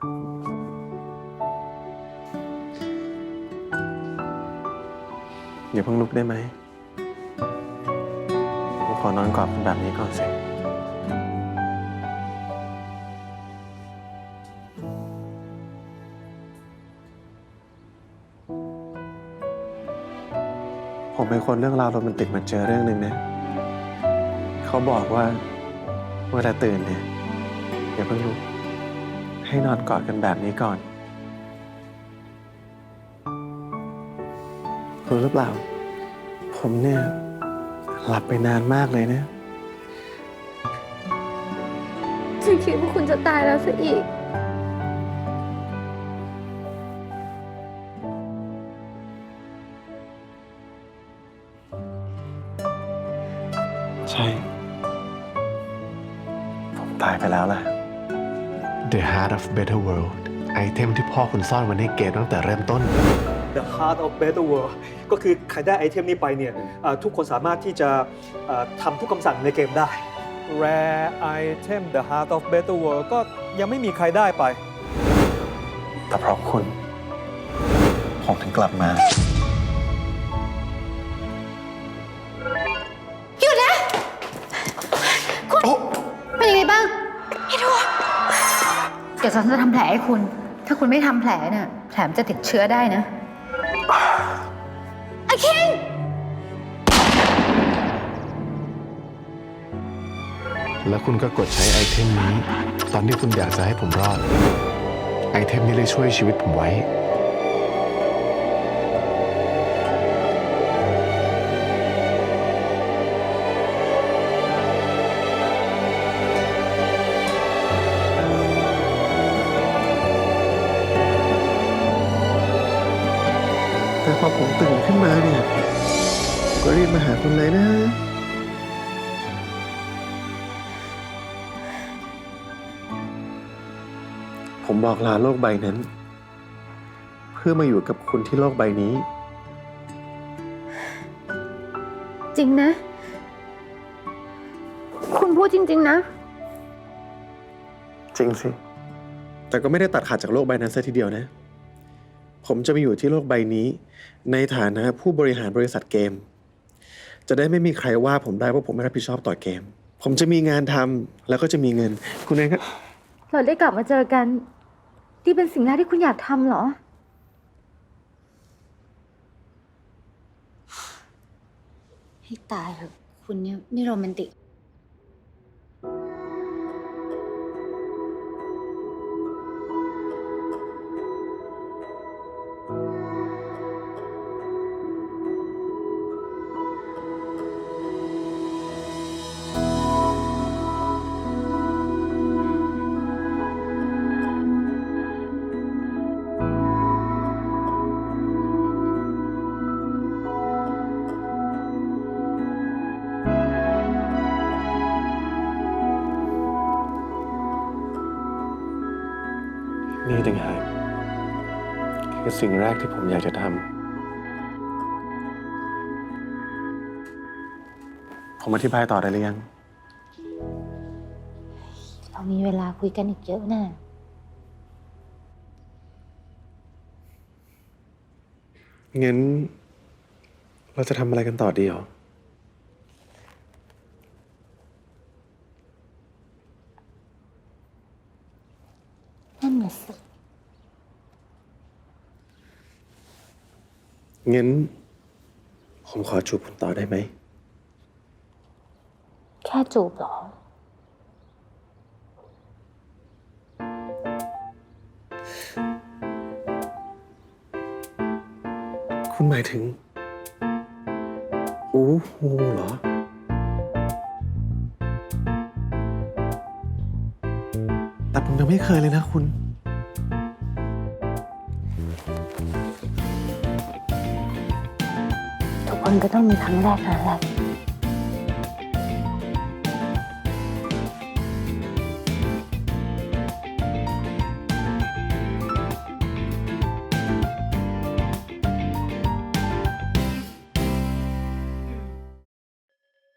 อย่าเพิ่งลุกได้ไหมผมขอนอนกอดคุณแบบนี้ก่อนสิ ผมเป็นคนเรื่องราวโรแมนติกมาเจอเรื่องหนึ่งนะ เขาบอกว่าเวลาตื่นเนี่ย อย่าเพิ่งลุก ให้นอนกอดกันแบบนี้ก่อน รู้หรือเปล่า ผมเนี่ยหลับไปนานมากเลยนะฉันคิดว่าคุณจะตายแล้วซะอีก ใช่ ผมตายไปแล้วล่ะ The Heart of Better World ไอเทมที่พ่อคุณซ่อนไว้ในเกมตั้งแต่เริ่มต้น The Heart of Better World ก็คือใครได้ไอเทมนี้ไปเนี่ยเอ่อทุกคนสามารถที่จะเอ่อทำทุกคำสั่งในเกมได้ Rare Item The Heart of Better World ก็ยังไม่มีใครได้ไป แต่เพราะคุณ ผมถึงกลับมา เดี๋ยวฉันจะทำแผลให้คุณ ถ้าคุณไม่ทำแผลเนี่ยแผลมันจะติดเชื้อได้นะไอ้คิง แล้วคุณก็กดใช้ไอเทมนี้ ตอนที่คุณอยากจะให้ผมรอด ไอเทมนี้เลยช่วยชีวิตผมไว้ พอผมตื่นขึ้นมาเนี่ยผมก็รีบมาหาคุณเลยนะ ผมบอกลาโลกใบนั้น เพื่อมาอยู่กับคุณที่โลกใบนี้ จริงนะ คุณพูดจริง ๆ นะ จริงสิ แต่ก็ไม่ได้ตัดขาดจากโลกใบนั้นซะทีเดียวนะ ผมจะมาอยู่ที่โลกใบนี้ ในฐานะผู้บริหารบริษัทเกม จะได้ไม่มีใครว่าผมได้ว่าผมไม่รับผิดชอบต่อเกม ผมจะมีงานทำแล้วก็จะมีเงิน คุณเองก็เราได้กลับมาเจอกันที่เป็นสิ่งแรกที่คุณอยากทำเหรอ ให้ตายเถอะคุณเนี่ยไม่โรแมนติก นี่ต่างหากคือสิ่งแรกที่ผมอยากจะทำ ผมอธิบายต่อได้หรือยัง เรามีเวลาคุยกันอีกเยอะนะงั้น เราจะทำอะไรกันต่อดีหรอ นั่นน่ะสิ งั้น ผมขอจูบคุณต่อได้ไหม แค่จูบเหรอ คุณหมายถึง อู้หูเหรอ แต่ผมยังไม่เคยเลยนะคุณ ทุกคนก็ต้องมีครั้งแรกครั้งแรก